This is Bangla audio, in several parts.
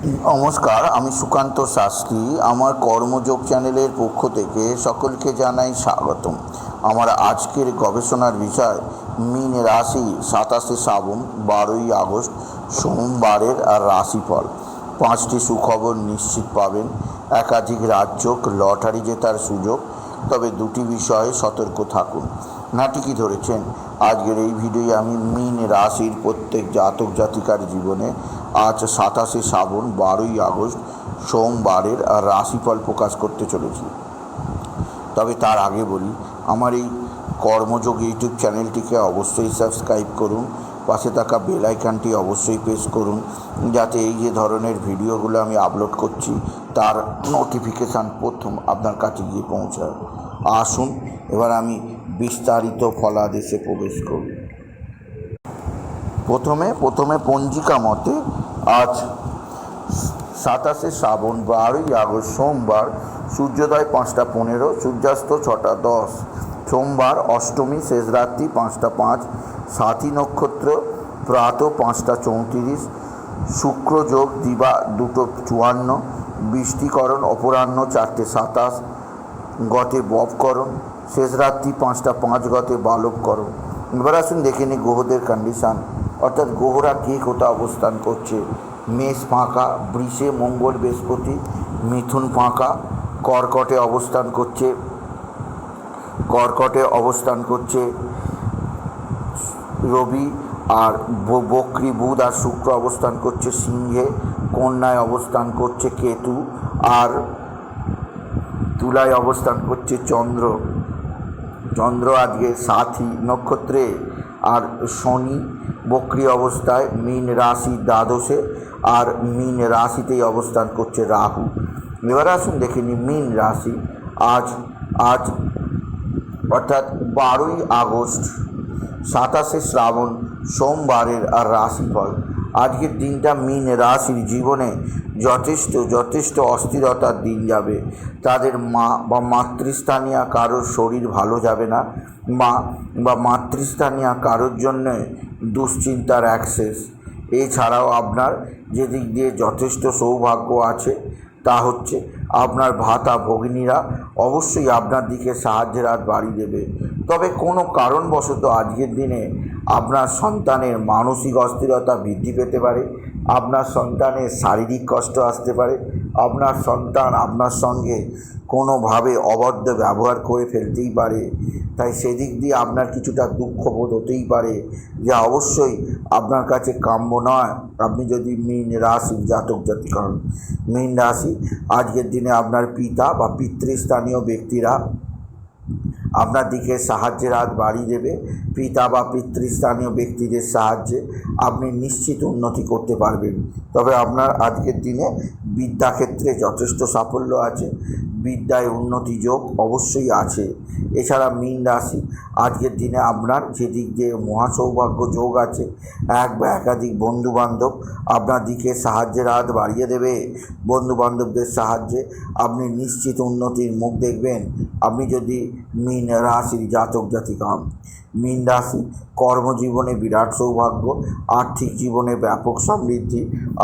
নমস্কার, আমি সুকান্ত শাস্ত্রী। আমার কর্মযোগ চ্যানেলের পক্ষ থেকে সকলকে জানাই স্বাগতম। আমার আজকের গবেষণার বিষয়, মিন রাশি সাতাশে শ্রাবণ, বারোই আগস্ট, সোমবারের রাশিফল। পাঁচটি সুখবর নিশ্চিত পাবেন। একাধিক রাজ্য লটারি জেতার সুযোগ, তবে দুটি বিষয়ে সতর্ক থাকুন। না ঠিকই ধরেছেন? আজকের এই ভিডিওয়ে আমি মিন রাশির প্রত্যেক জাতক জাতিকার জীবনে আজ সাতাশে শ্রাবণ, বারোই আগস্ট, সোমবারের রাশিফল প্রকাশ করতে চলেছি। তবে তার আগে বলি, আমার এই কর্মযোগ ইউটিউব চ্যানেলটিকে অবশ্যই সাবস্ক্রাইব করুন, পাশে থাকা বেল অবশ্যই প্রেস করুন, যাতে এই যে ধরনের ভিডিওগুলো আমি আপলোড করছি, তার নোটিফিকেশান প্রথম আপনার কাছে গিয়ে পৌঁছায়। আসুন, এবার আমি বিস্তারিত ফলাদেশে প্রবেশ করি। প্রথমে প্রথমে পঞ্জিকা মতে আজ সাতাশে শ্রাবণ বারোই আগস্ট সোমবার, সূর্যোদয় পাঁচটা পনেরো, সূর্যাস্ত ছটা দশ, সোমবার অষ্টমী শেষ রাত্রি পাঁচটা পাঁচ সাথী নক্ষত্র প্রাত পাঁচটা চৌত্রিশ শুক্রযোগ দিবা দুটো চুয়ান্ন, বৃষ্টিকরণ অপরাহ্ন চারটে সাতাশ, গতে ববকরণ শেষ রাত্রি পাঁচটা পাঁচ, গতে বালবকরণ। এবার আসুন দেখে নিই গ্রহদের কন্ডিশান অর্থাৎ গ্রহরা কে কোথাও অবস্থান করছে। মেষ ফাঁকা, বৃষে মঙ্গল বৃহস্পতি, মিথুন ফাঁকা, কর্কটে অবস্থান করছে। কর্কটে অবস্থান করছে রবি আর বক্রী বুধ আর শুক্র অবস্থান করছে সিংহে, কন্যায় অবস্থান করছে কেতু আর তুলায় অবস্থান করছে চন্দ্র। চন্দ্র আজকে সাথী নক্ষত্রে। আর শনি বক্রি অবস্থায় মীন রাশি দ্বাদশে আর মীন রাশিতেই অবস্থান করছে রাহু। এবার আসুন দেখে নিই মীন রাশি আজ আজ অর্থাৎ বারোই আগস্ট সাতাশে শ্রাবণ, সোমবারের আর রাশিফল। আজকের দিনটা মীন রাশির জীবনে যথেষ্ট যথেষ্ট অস্থিরতার দিন যাবে। তাদের মা বা মাতৃস্থানীয় কারোর শরীর ভালো যাবে না মা বা মাতৃস্থানীয় কারোর জন্য দুশ্চিন্তার অ্যাক্সেস এছাড়াও আপনার যেদিক দিয়ে যথেষ্ট সৌভাগ্য আছে, তা হচ্ছে আপনার ভাতা ভগিনীরা অবশ্যই আপনার দিকে সাহায্যের হাত বাড়িয়ে দেবে। তবে কোনো কারণবশত আজকের দিনে আপনার সন্তানের মানসিক অস্থিরতা বৃদ্ধি পেতে পারে, আপনার সন্তানের শারীরিক কষ্ট আসতে পারে, আপনার সন্তান আপনার সঙ্গে কোনোভাবে অবদ্ধ ব্যবহার করে ফেলতেই পারে। তাই সেদিক দিয়ে আপনার কিছুটা দুঃখবোধ হতেই পারে যা অবশ্যই আপনার কাছে কাম্য নয়। আপনি যদি মীন রাশি জাতক জাতিক হন, মীন রাশি, আজকের দিনে আপনার পিতা বা পিতৃস্থানীয় ব্যক্তিরা আপনার দিকে সাহায্যের হাত বাড়িয়ে দেবে। পিতা বা পিতৃস্থানীয় ব্যক্তিদের সাহায্যে আপনি নিশ্চিত উন্নতি করতে পারবেন। তবে আপনার আজকের দিনে বিদ্যাক্ষেত্রে যথেষ্ট সাফল্য আছে। বিদ্যায় উন্নতি যোগ অবশ্যই আছে। এছাড়া মীন রাশি, আজকের দিনে আপনার যেদিক দিয়ে মহাসৌভাগ্য যোগ আছে, এক বা একাধিক বন্ধুবান্ধব আপনার দিকে সাহায্যের হাত বাড়িয়ে দেবে। বন্ধুবান্ধবদের সাহায্যে আপনি নিশ্চিত উন্নতির মুখ দেখবেন। আপনি যদি মীন রাশির জাতক জাতিকা হন, মীন রাশি কর্মজীবনে বিরাট সৌভাগ্য, আর্থিক জীবনে ব্যাপক সমৃদ্ধি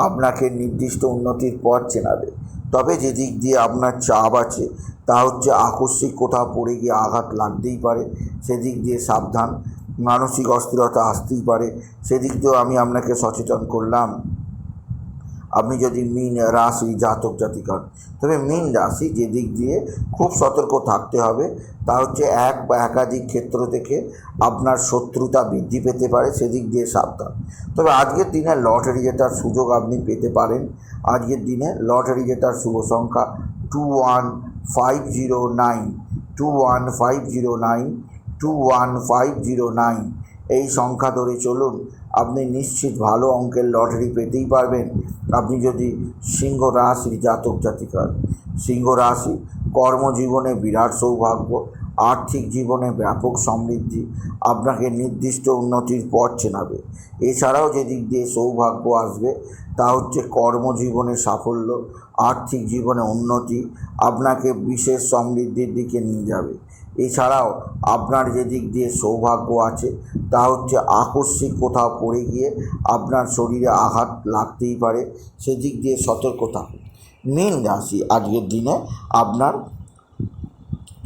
আপনাকে নির্দিষ্ট উন্নতির পথ চেনাবে। তবে যে দিক দিয়ে আপনার চাপ আছে, তা হচ্ছে আকস্মিক কোথাও পড়ে গিয়ে আঘাত লাগতেই পারে। সেদিক দিয়ে সাবধান। মানসিক অস্থিরতা আসতেই পারে। সেদিক দিয়েও আমি আপনাকে সচেতন করলাম। আপনি যদি মিন রাশি, জাতক জাতিক হন তবে মিন রাশি যে দিক দিয়ে খুব সতর্ক থাকতে হবে। তা হচ্ছে এক বা একাধিক ক্ষেত্র থেকে আপনার শত্রুতা বৃদ্ধি পেতে পারে, সেদিক দিয়ে সাবধান। তবে আজকের দিনে লটারি জেতার সুযোগ আপনি পেতে পারেন। আজকের দিনে লটারি জেতার শুভ সংখ্যা two one five zero nine two one five zero nine two one five zero nine এই সংখ্যা ধরে চলুন। আপনি নিশ্চিত ভালো অঙ্কের লটারি পেতেই পারবেন। আপনি যদি সিংহ রাশির জাতক জাতিকার, সিংহ রাশি কর্মজীবনে বিরাট সৌভাগ্য, আর্থিক জীবনে ব্যাপক সমৃদ্ধি, আপনাকে নির্দিষ্ট উন্নতির পথ চেনাবে। এছাড়াও যেদিক দিয়ে সৌভাগ্য আসবে, তা হচ্ছে কর্মজীবনে সাফল্য, আর্থিক জীবনে উন্নতি, আপনাকে বিশেষ সমৃদ্ধির দিকে নিয়ে যাবে। এছাড়াও আপনার যে দিক দিয়ে সৌভাগ্য আছে, তা হচ্ছে আকস্মিক কোথাও পড়ে গিয়ে আপনার শরীরে আঘাত লাগতেই পারে সেদিক দিয়ে সতর্কতা মীন রাশি আজকের দিনে আপনার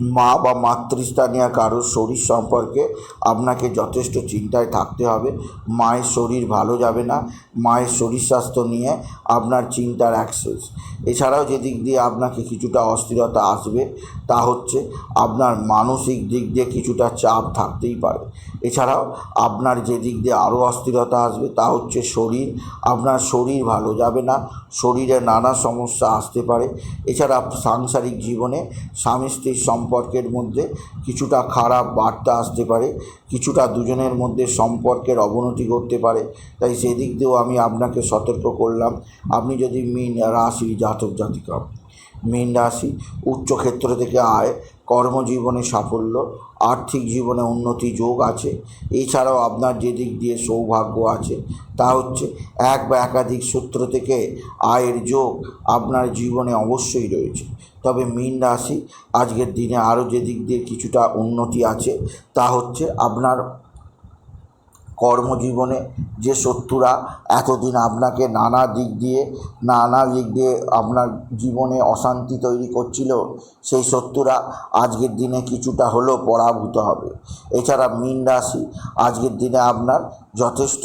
মা বা মাতৃস্থানীয় কারোর শরীর সম্পর্কে আপনাকে যথেষ্ট চিন্তায় থাকতে হবে। মায়ের শরীর ভালো যাবে না। মায়ের শরীর স্বাস্থ্য নিয়ে আপনার চিন্তার অ্যাক্সেস এছাড়াও যেদিক দিয়ে আপনাকে কিছুটা অস্থিরতা আসবে, তা হচ্ছে আপনার মানসিক দিক দিয়ে কিছুটা চাপ থাকতেই পারে। এছাড়াও আপনার যে দিক দিয়ে আরও অস্থিরতা আসবে, তা হচ্ছে শরীর। আপনার শরীর ভালো যাবে না। শরীরে নানা সমস্যা আসতে পারে। এছাড়া সাংসারিক জীবনে স্বামী স্ত্রীর সম্পর্কের মধ্যে কিছুটা খারাপ বার্তা আসতে পারে, কিছুটা দুজনের মধ্যে সম্পর্কের অবনতি ঘটতে পারে। তাই সেদিক দিয়েও আমি আপনাকে সতর্ক করলাম। আপনি যদি মিন রাশি জাতক জাতিকা, মীন রাশি উচ্চক্ষেত্র থেকে আয় কর্মজীবনে সাফল্য, আর্থিক জীবনে উন্নতি যোগ আছে। এছাড়াও আপনার যে দিক দিয়ে সৌভাগ্য আছে, তা হচ্ছে এক বা একাধিক সূত্র থেকে আয়ের যোগ আপনার জীবনে অবশ্যই রয়েছে। তবে মীন রাশি, আজকের দিনে আরও যে দিক দিয়ে কিছুটা উন্নতি আছে, তা হচ্ছে আপনার কর্মজীবনে যে শত্রুরা এতদিন আপনাকে নানা দিক দিয়ে, নানা দিক দিয়ে আপনার জীবনে অশান্তি তৈরি করছিল, সেই শত্রুরা আজকের দিনে কিছুটা হলেও পরাভূত হবে। এছাড়া মীন রাশি, আজকের দিনে আপনার যথেষ্ট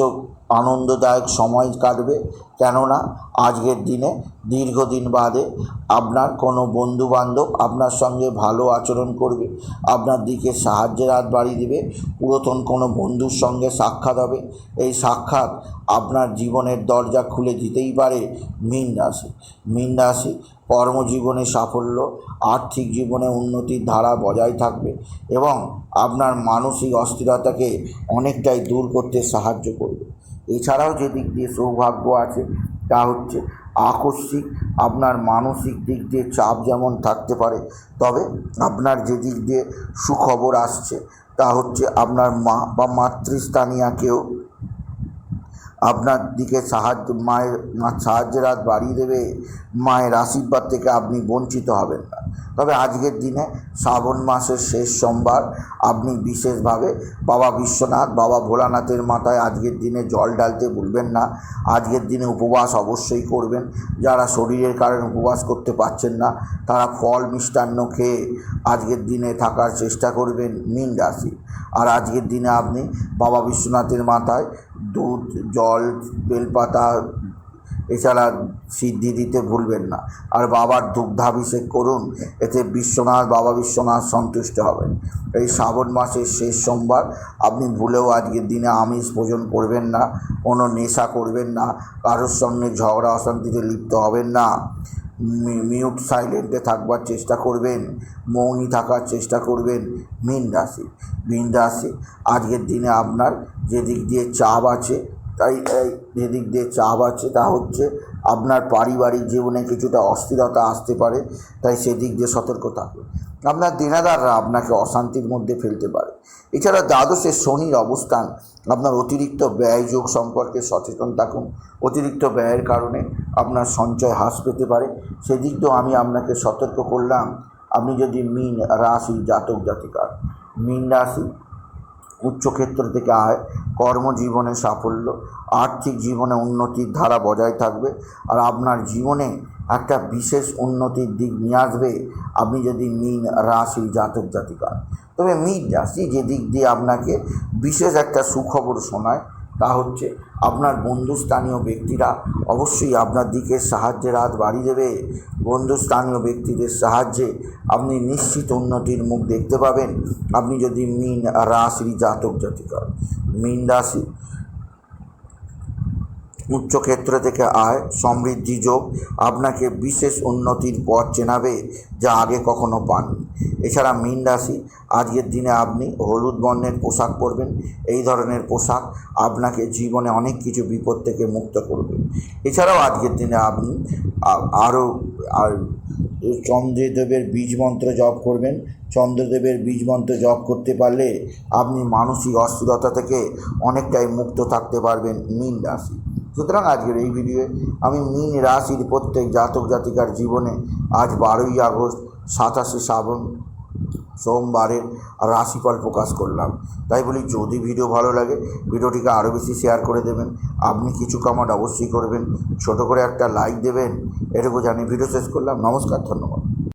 আনন্দদায়ক সময় কাটবে। কেননা, আজকের দিনে দীর্ঘদিন বাদে আপনার কোনো বন্ধুবান্ধব আপনার সঙ্গে ভালো আচরণ করবে, আপনার দিকে সাহায্যের হাত বাড়িয়ে দেবে, পুরাতন কোনো বন্ধুর সঙ্গে সাক্ষাৎ হবে। এই সাক্ষাৎ আপনার জীবনের দরজা খুলে দিতেই পারে মীন রাশি। মীন রাশি কর্মজীবনে সাফল্য, আর্থিক জীবনে উন্নতির ধারা বজায় থাকবে এবং আপনার মানসিক অস্থিরতাকে অনেকটাই দূর করতে সাহায্য করবে। এছাড়াও যে দিক দিয়ে সৌভাগ্য আছে, তা হচ্ছে আকস্মিক আপনার মানসিক দিক দিয়ে চাপ যেমন থাকতে পারে, তবে আপনার যে দিক দিয়ে সুখবর আসছে, তা হচ্ছে আপনার মা বা মাতৃস্থানীয় কেউ আপনার দিকে সাহায্য, মায়ের সাহায্যের হাত বাড়িয়ে দেবে, মায়ের আশীর্বাদ থেকে আপনি বঞ্চিত হবেন না। তবে আজকের দিনে শ্রাবণ মাসের শেষ সোমবার আপনি বিশেষভাবে বাবা বিশ্বনাথ, বাবা ভোলানাথের মাথায় আজকের দিনে জল ডালতে ভুলবেন না। আজকের দিনে উপবাস অবশ্যই করবেন। যারা শরীরের কারণে উপবাস করতে পারছেন না, তারা ফল মিষ্টান্ন খেয়ে আজকের দিনে থাকার চেষ্টা করবেন মীন রাশি। আর আজকের দিনে আপনি বাবা বিশ্বনাথের মাথায় দুধ, জল, বেলপাতা এছাড়া সিদ্ধি দিতে ভুলবেন না। আর বাবার দুগ্ধাভিষেক করুন, এতে বিশ্বনাথ, বাবা বিশ্বনাথ সন্তুষ্ট হবেন। এই শ্রাবণ মাসের শেষ সোমবার, আপনি ভুলেও আজকের দিনে আমিষ ভোজন করবেন না, কোনো নেশা করবেন না, কারোর সঙ্গে ঝগড়া, অশান্তিতে লিপ্ত হবেন না। মিউট সাইলেন্টে থাকবার চেষ্টা করবেন, মৌনী থাকার চেষ্টা করবেন, মীন রাশি। মীন রাশি, আজকের দিনে আপনার যে দিক দিয়ে চাপ আছে তাই যেদিক দিয়ে চাপ আছে তা হচ্ছে আপনার পারিবারিক জীবনে কিছুটা অস্থিরতা আসতে পারে, তাই সেদিক দিয়ে সতর্ক থাকবে আপনার দেনাদাররা আপনাকে অশান্তির মধ্যে ফেলতে পারে। এছাড়া দ্বাদশে শনির অবস্থান, আপনার অতিরিক্ত ব্যয় যোগ সম্পর্কে সচেতন থাকুন। অতিরিক্ত ব্যয়ের কারণে আপনার সঞ্চয় হ্রাস পেতে পারে। সেদিক দিয়েও আমি আপনাকে সতর্ক করলাম। আপনি যদি মিন রাশি জাতক জাতিকার, মিন রাশি উচ্চক্ষেত্র থেকে আয়, কর্মজীবনে সাফল্য, আর্থিক জীবনে উন্নতির ধারা বজায় থাকবে। আর আপনার জীবনে একটা বিশেষ উন্নতির দিক নিয়ে আসবে, আপনি যদি মীন রাশি, জাতক জাতিকা তবে মীন রাশি যে দিক দিয়ে আপনাকে বিশেষ একটা সুখবর শোনায় তা হচ্ছে আপনার বন্ধুস্থানীয় ব্যক্তিরা অবশ্যই আপনার দিকে সাহায্যের হাত বাড়িয়ে দেবে। বন্ধুস্থানীয় ব্যক্তিদের সাহায্যে আপনি নিশ্চিত উন্নতির মুখ দেখতে পাবেন। আপনি যদি মিন রাশি জাতক জাতিকা মিন রাশি উচ্চক্ষেত্র থেকে আয়, সমৃদ্ধি যোগ আপনাকে বিশেষ উন্নতির পথ চেনাবে যা আগে কখনো পাননি। এছাড়া মীন রাশি, আজকের দিনে আপনি হলুদ বর্ণের পোশাক পরবেন। এই ধরনের পোশাক আপনাকে জীবনে অনেক কিছু বিপদ থেকে মুক্ত করবে। এছাড়াও আজকের দিনে আপনি আরও, আর চন্দ্রদেবের বীজ মন্ত্র জপ করবেন। চন্দ্রদেবের বীজ মন্ত্র জপ করতে পারলে আপনি মানসিক অস্থিরতা থেকে অনেকটাই মুক্ত থাকতে পারবেন মীন রাশি। সুতরাং আজকের এই ভিডিওয়ে আমি মীন রাশির প্রত্যেক জাতক জাতিকার জীবনে আজ বারোই আগস্ট, সাতাশে শ্রাবণ সোমবারের রাশিফল প্রকাশ করলাম। তাই বলি, যদি ভিডিও ভালো লাগে ভিডিওটিকে আরও বেশি শেয়ার করে দেবেন। আপনি কিছু কমেন্ট অবশ্যই করবেন। ছোট করে একটা লাইক দেবেন। এটুকু জানি ভিডিও শেষ করলাম। নমস্কার, ধন্যবাদ।